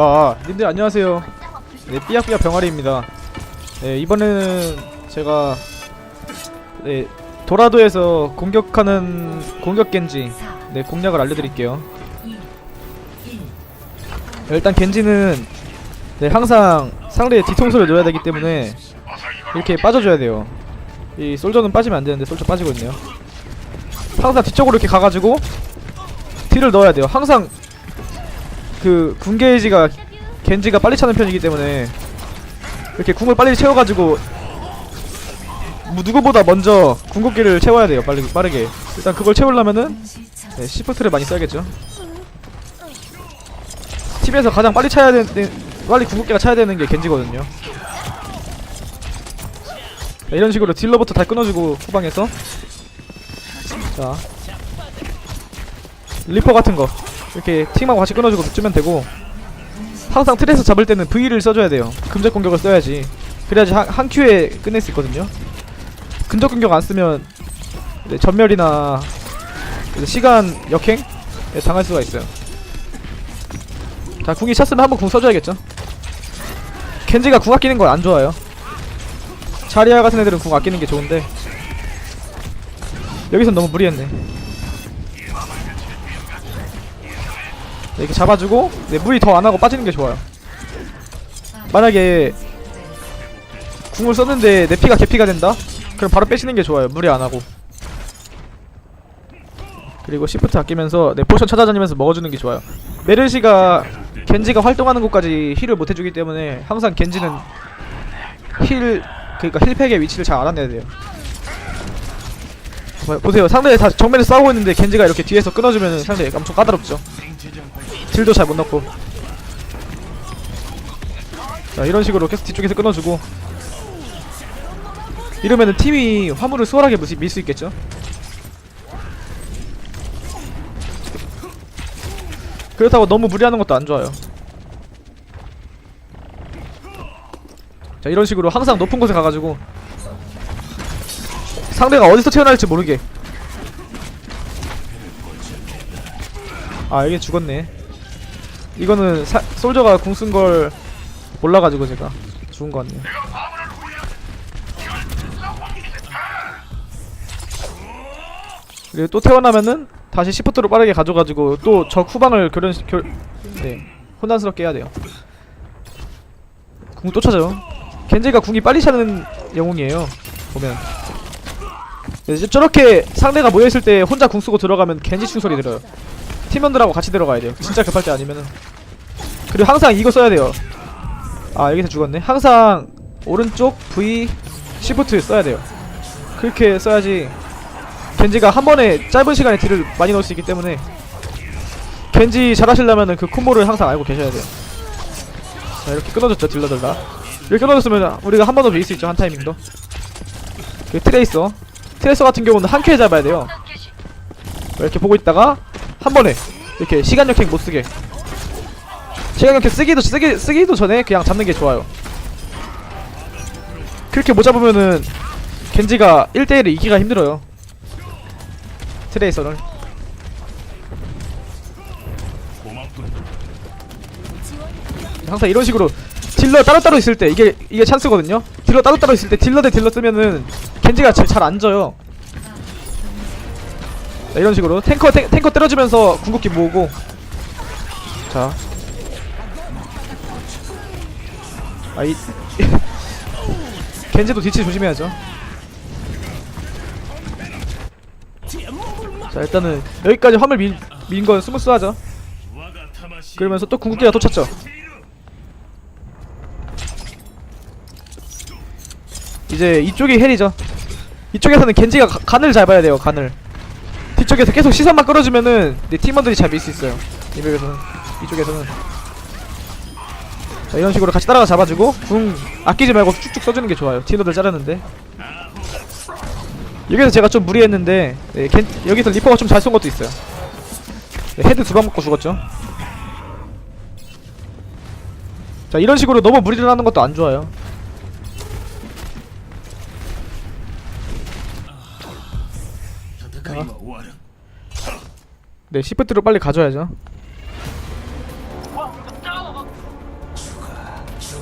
아, 아 님들 안녕하세요. 네, 삐약삐약 병아리입니다. 네, 이번에는 제가 네, 도라도에서 공격하는 공격 겐지 네, 공략을 알려드릴게요. 네, 일단 겐지는 네, 항상 상대의 뒤통수를 놓아야 되기 때문에 이렇게 빠져줘야 돼요. 이 솔저는 빠지면 안 되는데 솔저 빠지거든요. 항상 뒤쪽으로 이렇게 가가지고 딜을 넣어야 돼요. 항상 그 궁게이지가 겐지가 빨리 차는 편이기 때문에 이렇게 궁을 빨리 채워가지고 뭐 누구보다 먼저 궁극기를 채워야 돼요. 빨리 빠르게. 일단 그걸 채우려면은 네, 시프트를 많이 써야겠죠. 팀에서 가장 빨리 차야 되는 빨리 궁극기가 차야 되는 게 겐지거든요. 자, 이런 식으로 딜러부터 다 끊어주고 후방에서 자 리퍼 같은 거 이렇게 팀하고 같이 끊어주고 붙으면 되고 항상 트레에서 잡을 때는 V를 써줘야 돼요. 근접 공격을 써야지. 그래야지 한, 한 큐에 끝낼 수 있거든요. 근접 공격 안 쓰면 전멸이나 시간 역행? 에 당할 수가 있어요. 자 궁이 찼으면 한번 궁 써줘야겠죠? 켄지가 궁 아끼는 건 안 좋아요. 자리아 같은 애들은 궁 아끼는 게 좋은데 여기선 너무 무리했네 이렇게 잡아주고 네, 무리 더 안하고 빠지는 게 좋아요. 만약에 궁을 썼는데 내 피가 개피가 된다? 그럼 바로 빼시는 게 좋아요 무리 안하고. 그리고 시프트 아끼면서 네, 포션 찾아다니면서 먹어주는 게 좋아요. 메르시가 겐지가 활동하는 곳까지 힐을 못 해주기 때문에 항상 겐지는 힐 그러니까 힐팩의 위치를 잘 알아내야 돼요. 뭐, 보세요. 상대 다 정면에 싸우고 있는데 겐지가 이렇게 뒤에서 끊어주면 상대 엄청 까다롭죠. 딜도 잘 못 넣고. 자 이런 식으로 계속 뒤쪽에서 끊어주고. 이러면은 팀이 화물을 수월하게 밀 수 있겠죠? 그렇다고 너무 무리하는 것도 안 좋아요. 자 이런 식으로 항상 높은 곳에 가가지고 상대가 어디서 튀어나올지 모르게. 아 이게 죽었네. 이거는 사, 솔저가 궁 쓴 걸 몰라가지고 제가 죽은 거 같네요. 그리고 또 태어나면은 다시 시프트로 빠르게 가져가지고 또 적 후방을 교련 교, 네 혼란스럽게 해야 돼요. 궁 또 찾아요. 겐지가 궁이 빨리 차는 영웅이에요 보면 이제 저렇게 상대가 모여있을 때 혼자 궁 쓰고 들어가면 겐지 충소리 들어요. 팀원들하고 같이 들어가야 돼요. 진짜 급할 때 아니면은. 그리고 항상 이거 써야 돼요. 아 여기서 죽었네. 항상 오른쪽 V 시프트 써야 돼요. 그렇게 써야지 겐지가 한 번에 짧은 시간에 딜을 많이 넣을 수 있기 때문에 겐지 잘하시려면은 그 콤보를 항상 알고 계셔야 돼요. 자 이렇게 끊어졌죠 딜러들 다. 이렇게 끊어졌으면 우리가 한 번더 빌릴 수 있죠 한 타이밍도. 그 트레이서 트레이서 같은 경우는 한 큐에 잡아야 돼요. 이렇게 보고 있다가 한 번에 이렇게 시간 역행 못 쓰게. 시간 역행 쓰기도 쓰기 쓰기도 전에 그냥 잡는 게 좋아요. 그렇게 못 잡으면은 겐지가 1대1을 이기가 힘들어요. 트레이서는 항상 이런 식으로 딜러 따로따로 있을 때 이게 이게 찬스거든요. 딜러 따로따로 있을 때 딜러 대 딜러 쓰면은 겐지가 잘안 져요. 자, 이런 식으로 탱커 탱, 탱커 때려주면서 궁극기 모으고. 자. 아이 겐지도 뒤치 조심해야죠. 자 일단은 여기까지 화물 민, 민건 스무스하죠. 그러면서 또 궁극기가 또 찼죠. 이제 이쪽이 헬이죠 이쪽에서는 겐지가 가, 간을 잘 봐야 돼요 간을. 뒤쪽에서 계속 시선만 끌어주면은 내 팀원들이 잘 밀 수 있어요. 이쪽에서는. 이쪽에서는. 자 이런 식으로 같이 따라가 잡아주고 궁 아끼지 말고 쭉쭉 써주는 게 좋아요. 팀원들 자르는데. 여기서 제가 좀 무리했는데 네, 겐, 여기서 리퍼가 좀 잘 쏜 것도 있어요. 네, 헤드 두 방 먹고 죽었죠. 자 이런 식으로 너무 무리를 하는 것도 안 좋아요 네 시프트로 빨리 가져야죠.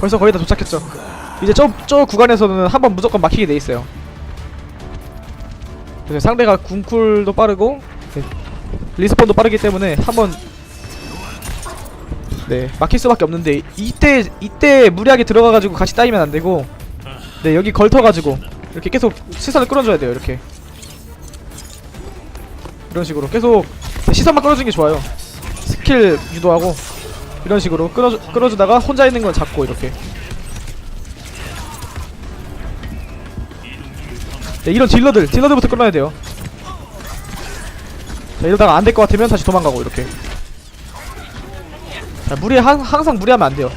벌써 거의 다 도착했죠. 이제 저, 저 구간에서는 한 번 무조건 막히게 돼 있어요. 그래서 상대가 궁쿨도 빠르고 네, 리스폰도 빠르기 때문에 한번 네 막힐 수밖에 없는데 이때 이때 무리하게 들어가가지고 같이 따이면 안 되고 네 여기 걸터가지고 이렇게 계속 시선을 끌어줘야 돼요 이렇게. 이런 식으로 계속 네, 시선만 끌어주는 게 좋아요. 스킬 유도하고 이런 식으로 끌어주, 끌어주다가 혼자 있는 건 잡고 이렇게. 네, 이런 딜러들 딜러들부터 끌어야 돼요. 자 이러다가 안 될 것 같으면 다시 도망가고 이렇게. 자 무리 한, 항상 무리하면 안 돼요.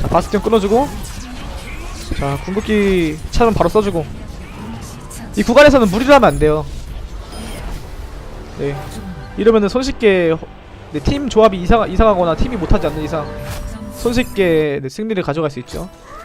자 바스티온 끊어주고. 자 궁극기 차면 바로 써주고 이 구간에서는 무리를 하면 안 돼요. 네. 이러면은 손쉽게 허- 네, 팀 조합이 이상, 이상하거나 팀이 못하지 않는 이상 손쉽게 네, 승리를 가져갈 수 있죠